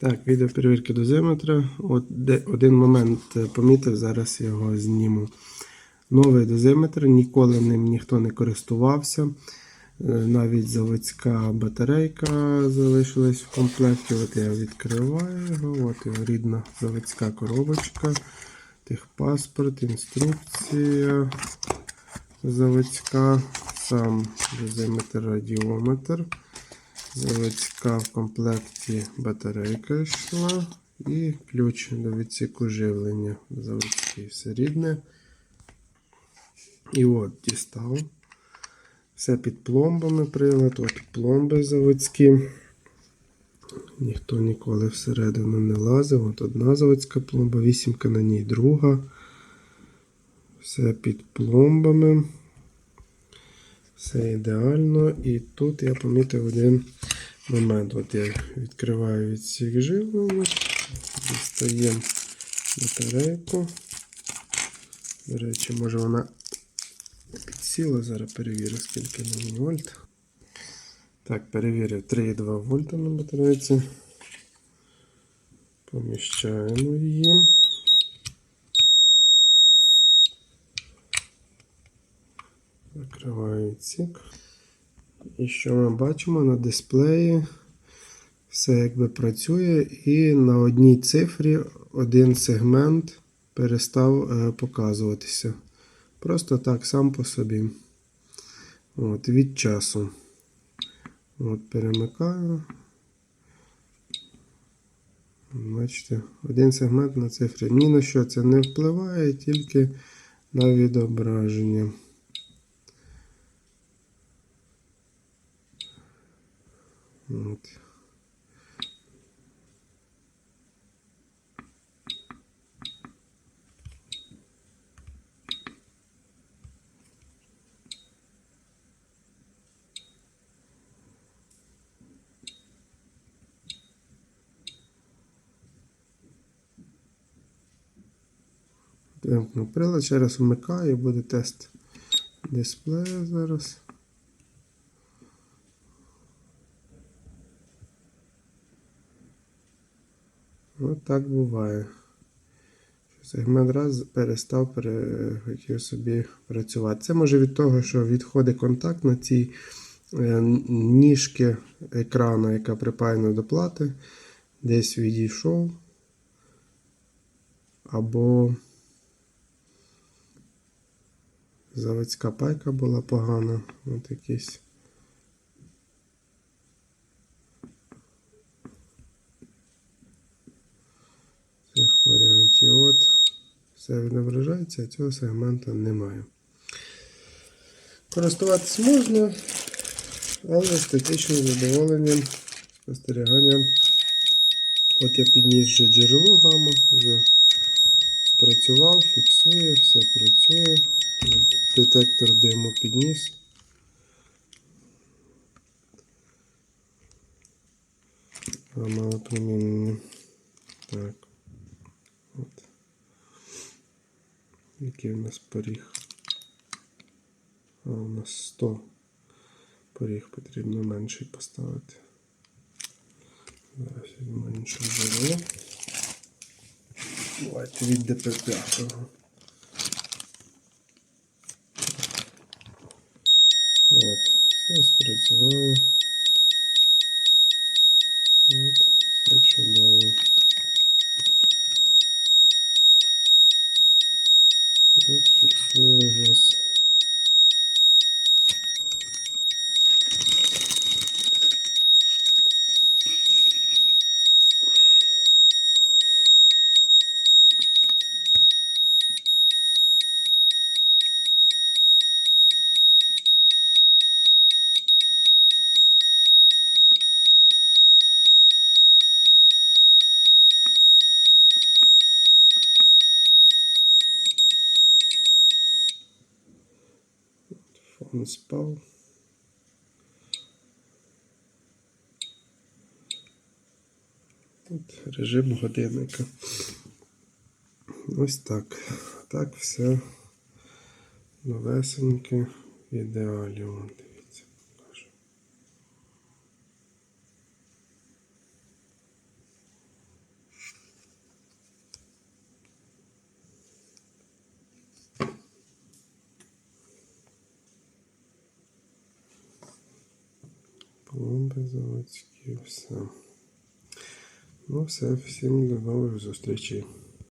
Так, відео перевірки дозиметра. От де один момент е, помітив, зараз його зніму. Новий дозиметр, ніколи ним ніхто не користувався. Е, Навіть заводська батарейка залишилась в комплекті. От я відкриваю його. От його рідна заводська коробочка, техпаспорт, інструкція заводська, сам дозиметр радіометр. Заводська в комплекті батарейка йшла і ключ до відсіку живлення. Заводський все рідне. І от дістав. Все під пломбами прилад, от пломби заводські. Ніхто ніколи всередину не лазив. От одна заводська пломба, вісімка на ній друга. Все під пломбами. Все ідеально. І тут я помітив один момент. От я відкриваю відсік живлення, дістаємо батарейку. До речі, може вона підсіла, зараз перевірю, скільки на вольт. Так, перевірив 3,2 вольта на батарейці. Поміщаємо її. Закриваю відсік. І що ми бачимо на дисплеї? Все якби працює, і на одній цифрі один сегмент перестав е, показуватися. Просто так сам по собі. От, від часу. От, перемикаю. Бачите, один сегмент на цифрі. Ні на що це не впливає, тільки на відображення. От. Прилад, ще раз вмикаю, буде тест дисплея зараз. От так буває. Сегмент раз перестав пере- хотів собі працювати. Це може від того, що відходить контакт на цій е, ніжки екрану, яка припаяна до плати, десь відійшов. Або заводська пайка була погана. От якийсь. Все відображається, а цього сегмента немає. Користуватись можна, але естетичне задоволення спостерігання. От я підніс вже джерело гамма, вже спрацював, фіксує, все працює. Детектор диму підніс. Гамма опромінення. Так. Який у нас поріг? А, у нас 100. Поріг потрібно менший поставити. Зараз візьму іншу джерело. Давайте від ДП5. От, все спрацювало. От, все чудово. Фіксує у нас. Фон спал. От режим годинника. Ось так. Так все новесеньке в ідеалі. Заводські, все. Ну, все, всім до нових зустрічей.